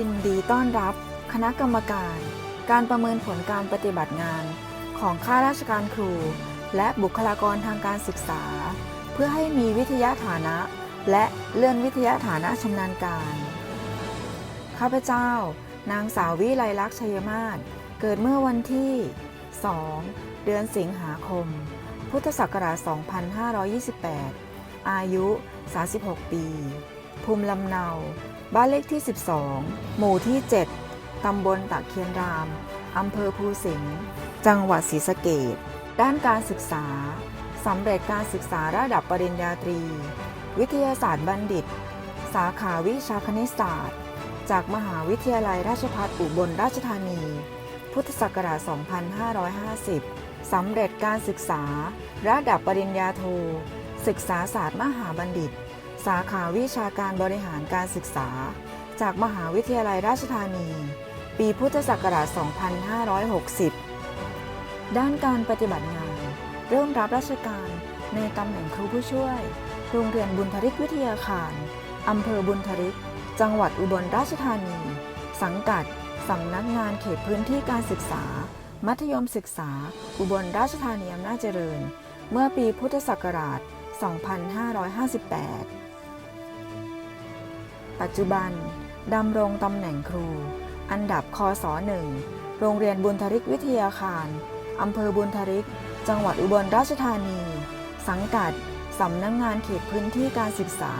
ยินดีต้อนรับ คณะกรรมการ การประเมินผลการปฏิบัติงาน ของข้าราชการครู และบุคลากรทางการศึกษา เพื่อให้มีวิทยาฐานะ และเลื่อนวิทยาฐานะชำนาญการ ข้าพเจ้า นางสาววิไลลักษณ์ชัยมาศเกิดเมื่อวันที่ 2 เดือนสิงหาคม พุทธศักราช 2528 อายุ 36 ปี ภูมิลำเนา บ้านเลขที่ 12 หมู่ที่ 7 ตำบลตะเคียนราม อำเภอภูสิงห์ จังหวัดศรีสะเกษด้านการศึกษา สำเร็จการศึกษาระดับปริญญาตรี วิทยาศาสตร์บัณฑิต สาขาวิชาคณิตศาสตร์ จากมหาวิทยาลัยราชภัฏอุบลราชธานี พุทธศักราช 2550 สำเร็จการศึกษาระดับปริญญาโท ศึกษาศาสตร์มหาบัณฑิต สาขาวิชาการบริหารการศึกษา จากมหาวิทยาลัยราชธานี ปีพุทธศักราช 2560 ด้านการปฏิบัติงาน เริ่มรับราชการในตำแหน่งครูผู้ช่วย โรงเรียนบุญทริกวิทยาคาร อำเภอบุญทริก จังหวัดอุบลราชธานี สังกัด สำนักงานเขตพื้นที่การศึกษา มัธยมศึกษา อุบลราชธานีอำนาจเจริญ เมื่อปีพุทธศักราช 2558 ปัจจุบันดำรงตำแหน่งครู อันดับคศ1โรงเรียนบุญทริกวิทยาคารอำเภอบุญทริก จังหวัดอุบลราชธานี สังกัดสำนักงงานเขตพื้นที่การศึกษา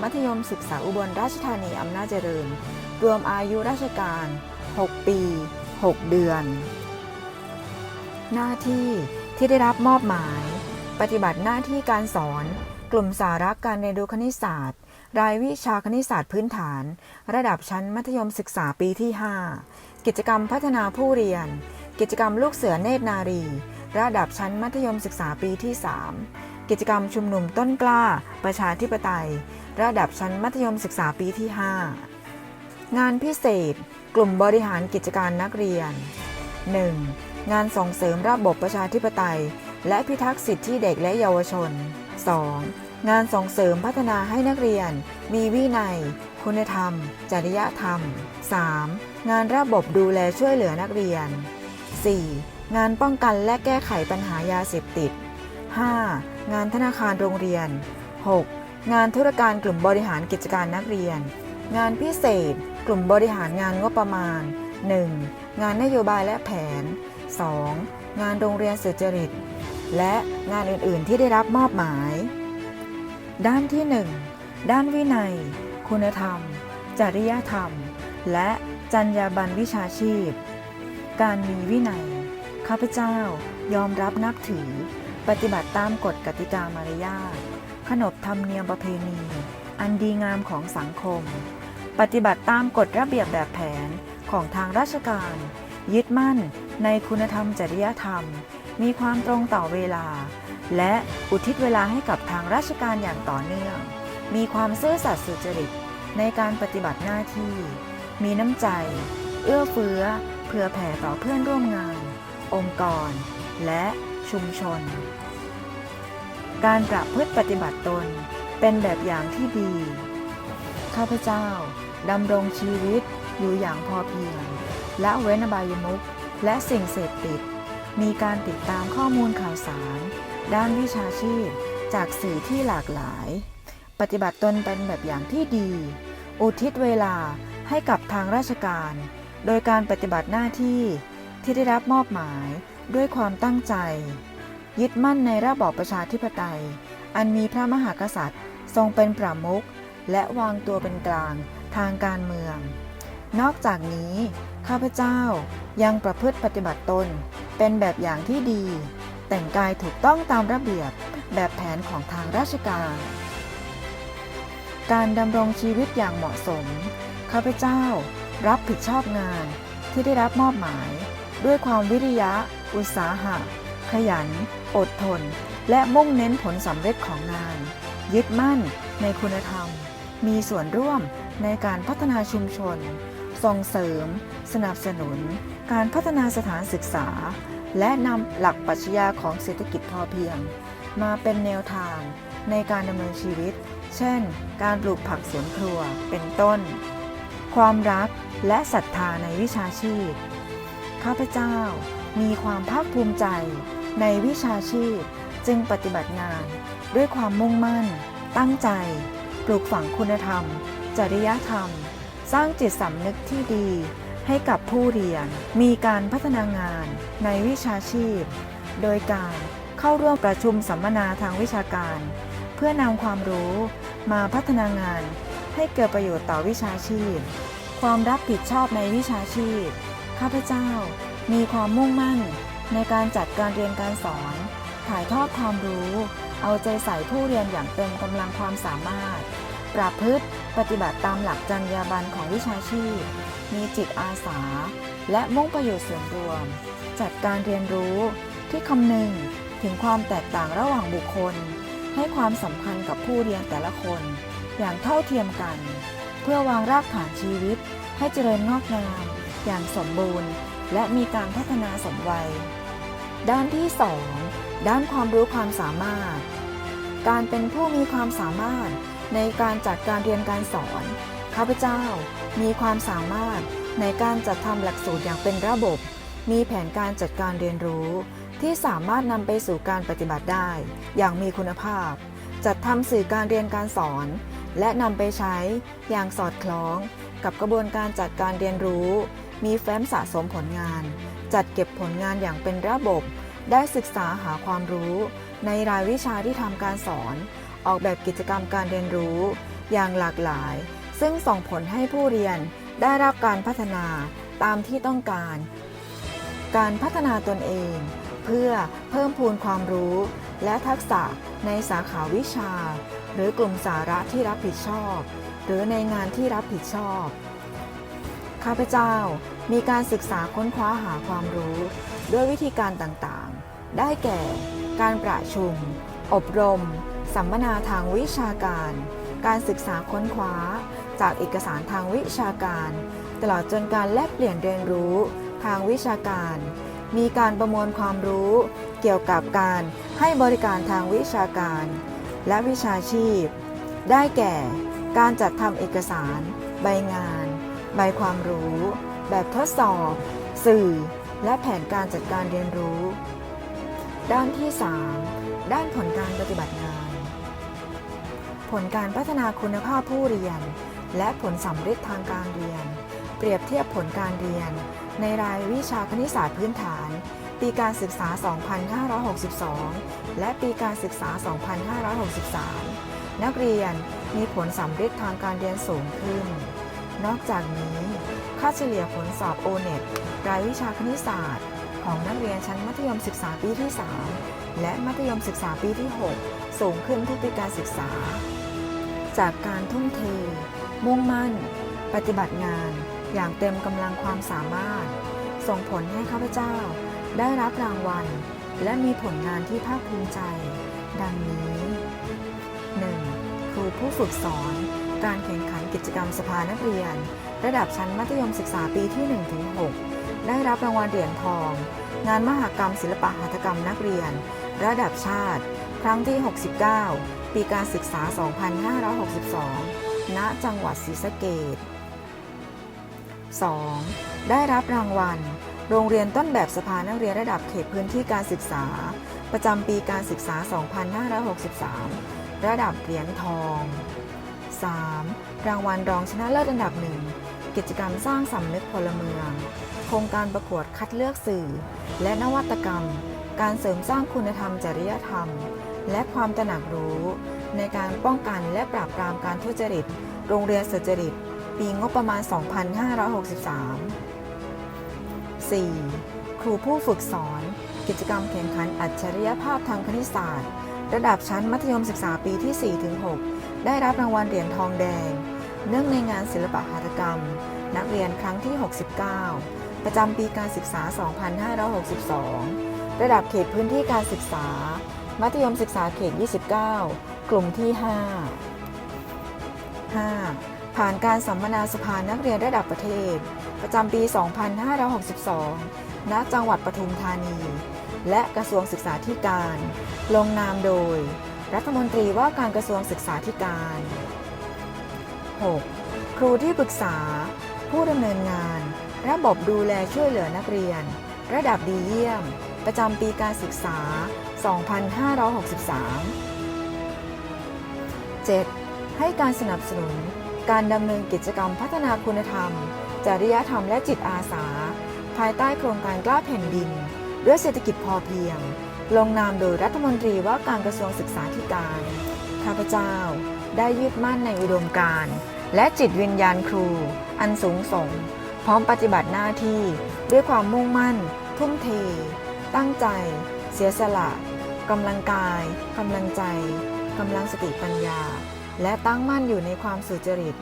มัธยมศึกษาอุบลราชธานีอำนาจเจริญ รวมอายุราชการ 6 ปี 6 เดือน หน้าที่ที่ได้รับมอบหมาย ปฏิบัติหน้าที่การสอน กลุ่มสาระการเรียนรู้คณิตศาสตร์ รายวิชาคณิตศาสตร์พื้นฐาน ระดับชั้นมัธยมศึกษาปีที่ 5 กิจกรรมพัฒนาผู้เรียน กิจกรรมลูกเสือเนตรนารี ระดับชั้นมัธยมศึกษาปีที่ 3 กิจกรรมชุมนุมต้นกล้า ประชาธิปไตย ระดับชั้นมัธยมศึกษาปีที่ 5 งานพิเศษ กลุ่มบริหารกิจการนักเรียน 1. งานส่งเสริมระบบประชาธิปไตย และพิทักษ์สิทธิเด็กและเยาวชน 2. งานส่งเสริมพัฒนาให้นักเรียน มีวินัย คุณธรรม จริยธรรม 3. งานระบบดูแลช่วยเหลือนักเรียน 4. งานป้องกันและแก้ไขปัญหายาเสพติด 5. งานธนาคารโรงเรียน 6. งานธุรการกลุ่มบริหารกิจการนักเรียน งานพิเศษ กลุ่มบริหารงานงบประมาณ 1. งานนโยบายและแผน 2. งานโรงเรียนสุจริต และงานอื่น ๆ ที่ได้รับมอบหมาย ด้านที่ 1 ด้านวินัย คุณธรรม จริยธรรม และจรรยาบรรณวิชาชีพ การมีวินัย ข้าพเจ้ายอมรับนับถือ ปฏิบัติตามกฎกติกามารยาทขนบธรรมเนียมประเพณี อันดีงามของสังคม ปฏิบัติตามกฎระเบียบแบบแผนของทางราชการ ยึดมั่นในคุณธรรมจริยธรรม มีความตรงต่อเวลา และอุทิศเวลาให้กับทางราชการอย่างต่อเนื่อง มีความซื่อสัตย์สุจริตในการปฏิบัติหน้าที่ มีน้ำใจ เอื้อเฟื้อ เผื่อแผ่ต่อเพื่อนร่วมงาน องค์กร และชุมชน การประพฤติปฏิบัติตนเป็นแบบอย่างที่ดี ข้าพเจ้าดำรงชีวิตอยู่อย่างพอเพียง และเว้นอบายมุขและสิ่งเสพติด มีการติดตามข้อมูลข่าวสาร ด้านวิชาชีพ จากสื่อที่หลากหลาย ปฏิบัติตนเป็นแบบอย่างที่ดี อุทิศเวลาให้กับทางราชการ โดยการปฏิบัติหน้าที่ที่ได้รับมอบหมายด้วยความตั้งใจ ยึดมั่นในระบอบประชาธิปไตย อันมีพระมหากษัตริย์ ทรงเป็นประมุขและวางตัวเป็นกลางทางการเมือง นอกจากนี้ ข้าพเจ้ายังประพฤติปฏิบัติตน เป็นแบบอย่างที่ดี แต่งกายถูกต้องตามระเบียบแบบแผนของทางราชการ การดำรงชีวิตอย่างเหมาะสม ข้าพเจ้ารับผิดชอบงานที่ได้รับมอบหมาย ด้วยความวิริยะ อุตสาหะ ขยัน อดทน และมุ่งเน้นผลสำเร็จของงาน ยึดมั่นในคุณธรรม มีส่วนร่วมในการพัฒนาชุมชน ส่งเสริม สนับสนุน การพัฒนาสถานศึกษา และนำหลักปรัชญาของเศรษฐกิจพอเพียง มาเป็นแนวทางในการดำเนินชีวิต เช่น การปลูกผักสวนครัว เป็นต้น ความรักและศรัทธาในวิชาชีพ ข้าพเจ้ามีความภาคภูมิใจในวิชาชีพจึงปฏิบัติงาน ด้วยความมุ่งมั่น ตั้งใจ ปลูกฝังคุณธรรม จริยธรรม สร้างจิตสำนึกที่ดีให้กับผู้เรียน มีการพัฒนางานในวิชาชีพ โดยการเข้าร่วมประชุมสัมมนาทางวิชาการ เพื่อนำความรู้มาพัฒนางานให้เกิดประโยชน์ต่อวิชาชีพ ความรับผิดชอบในวิชาชีพ ข้าพเจ้ามีความมุ่งมั่นในการจัดการเรียนการสอน ถ่ายทอดความรู้ เอาใจใส่ผู้เรียนอย่างเต็มกำลังความสามารถ ประพฤติปฏิบัติตามหลักจรรยาบรรณของวิชาชีพ มีจิตอาสา และมุ่งประโยชน์ส่วนรวม จัดการเรียนรู้ที่คำนึงถึงความแตกต่างระหว่างบุคคล ให้ความสำคัญกับผู้เรียนแต่ละคน อย่างเท่าเทียมกัน เพื่อวางรากฐานชีวิต ให้เจริญงอกงาม อย่างสมบูรณ์ และมีการพัฒนาสมวัย ด้านที่ 2 ด้านความรู้ความสามารถ การเป็นผู้มีความสามารถ ในการจัดการเรียนการสอน ข้าพเจ้ามีความสามารถในการจัดทำหลักสูตรอย่างเป็นระบบ มีแผนการจัดการเรียนรู้ ที่สามารถนำไปสู่การปฏิบัติได้ อย่างมีคุณภาพ จัดทำสื่อการเรียนการสอน และนำไปใช้อย่างสอดคล้อง กับกระบวนการจัดการเรียนรู้ มีแฟ้มสะสมผลงาน จัดเก็บผลงานอย่างเป็นระบบ ได้ศึกษาหาความรู้ ในรายวิชาที่ทำการสอน ออกแบบกิจกรรมการเรียนรู้อย่างหลากหลาย ซึ่งส่งผลให้ผู้เรียนได้รับการพัฒนาตามที่ต้องการ การพัฒนาตนเอง เพื่อเพิ่มพูนความรู้ และทักษะในสาขาวิชา หรือกลุ่มสาระที่รับผิดชอบ หรือในงานที่รับผิดชอบข้าพเจ้ามีการศึกษาค้นคว้าหาความรู้ ด้วยวิธีการต่างๆ ได้แก่ การประชุม อบรม สัมมนาทางวิชาการ การศึกษาค้นคว้า จากเอกสารทางวิชาการ ตลอดจนการแลกเปลี่ยนเรียนรู้ทางวิชาการ มีการประมวลความรู้ เกี่ยวกับการให้บริการทางวิชาการ และวิชาชีพ ได้แก่ การจัดทำเอกสาร ใบงาน ใบความรู้ แบบทดสอบ สื่อ และแผนการจัดการเรียนรู้ ด้านที่ 3 ด้านผลการปฏิบัติงาน ผลการพัฒนาคุณภาพผู้เรียน และผลสำเร็จทางการเรียน เปรียบเทียบผลการเรียน ในรายวิชาคณิตศาสตร์พื้นฐาน ปีการศึกษา 2562 และปีการศึกษา 2563 นักเรียนมีผลสำเร็จทางการเรียนสูงขึ้น นอกจากนี้ ค่าเฉลี่ยผลสอบ O-NET รายวิชาคณิตศาสตร์ ของนักเรียนชั้นมัธยมศึกษาปีที่ 3 และมัธยมศึกษาปีที่ 6 สูงขึ้นทุกปีการศึกษา จากการทุ่มเท มุ่งมั่น ปฏิบัติงาน อย่างเต็มกำลังความสามารถ ส่งผลให้ข้าพเจ้า ได้รับรางวัล และมีผลงานที่ภาคภูมิใจ ดังนี้ 1. ครูผู้ฝึกสอน การแข่งขันกิจกรรมสภานักเรียน ระดับชั้นมัธยมศึกษาปีที่ 1-6 ได้รับรางวัลเหรียญทอง งานมหกรรมศิลปะหัตถกรรมนักเรียน ระดับชาติ ครั้งที่ 69 ปีการศึกษา 2562 ณ จังหวัดศรีสะเกษ 2. ได้รับรางวัล โรงเรียนต้นแบบสภานักเรียนระดับเขตพื้นที่การศึกษา ประจำปีการศึกษา 2563 ระดับเหรียญทอง 3. รางวัลรองชนะเลิศอันดับหนึ่ง กิจกรรมสร้างสำนึกพลเมือง โครงการประกวดคัดเลือกสื่อ และนวัตกรรม การเสริมสร้างคุณธรรมจริยธรรม และความตระหนักรู้ ในการป้องกันและปราบปรามการทุจริต โรงเรียนสุจริต ปีงบประมาณ 2563 4. ครูผู้ฝึกสอน กิจกรรมแข่งขันอัจฉริยภาพทางคณิตศาสตร์ ระดับชั้นมัธยมศึกษาปีที่ 4-6 ได้รับรางวัลเหรียญทองแดง เนื่องในงานศิลปะหัตถกรรม นักเรียนครั้งที่ 69 ประจำปีการศึกษา 2562 ระดับเขตพื้นที่การศึกษา มัธยมศึกษาเขต 29 กลุ่มที่ 5 5. ผ่านการสัมมนาสภานักเรียนระดับประเทศ ประจำปี 2562 ณ จังหวัดปทุมธานี และกระทรวงศึกษาธิการ ลงนามโดย รัฐมนตรีว่าการกระทรวงศึกษาธิการ 6. ครูที่ปรึกษา ผู้ดำเนินงาน ระบบดูแลช่วยเหลือนักเรียน ระดับดีเยี่ยม ประจำปีการศึกษา 2563 7. ให้การสนับสนุน การดำเนินกิจกรรมพัฒนาคุณธรรม จริยธรรมและจิตอาสา ภายใต้โครงการกล้าแผ่นดิน ด้วยเศรษฐกิจพอเพียง ลงนามโดยรัฐมนตรีว่าการกระทรวงศึกษาธิการ ข้าพเจ้า ได้ยึดมั่นในอุดมการณ์และจิตวิญญาณครู อันสูงส่ง พร้อมปฏิบัติหน้าที่ด้วยความมุ่งมั่น ทุ่มเท ตั้งใจ เสียสละกำลังกายกำลังใจกำลังสติปัญญา และตั้งมั่นอยู่ในความสุจริต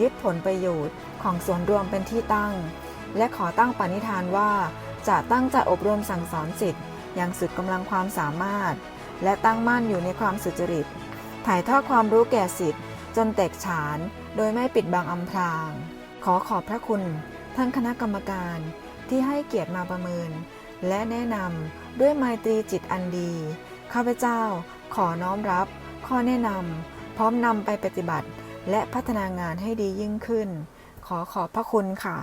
ยึดผลประโยชน์ของส่วนรวมเป็นที่ตั้ง และขอตั้งปณิธานว่า จะตั้งใจอบรมสั่งสอนสิทธิ์อย่างสุดกำลังความสามารถ และตั้งมั่นอยู่ในความสุจริต ถ่ายทอดความรู้แก่สิทธิ์จนแตกฉาน โดยไม่ปิดบังอำพราง ขอขอบพระคุณท่านคณะกรรมการที่ให้เกียรติมาประเมิน และแนะนำด้วยไมตรีจิตอันดี ข้าพเจ้าขอน้อมรับ ข้อแนะนำพร้อมนำไปปฏิบัติ และพัฒนางานให้ดียิ่งขึ้น ขอขอบพระคุณค่ะ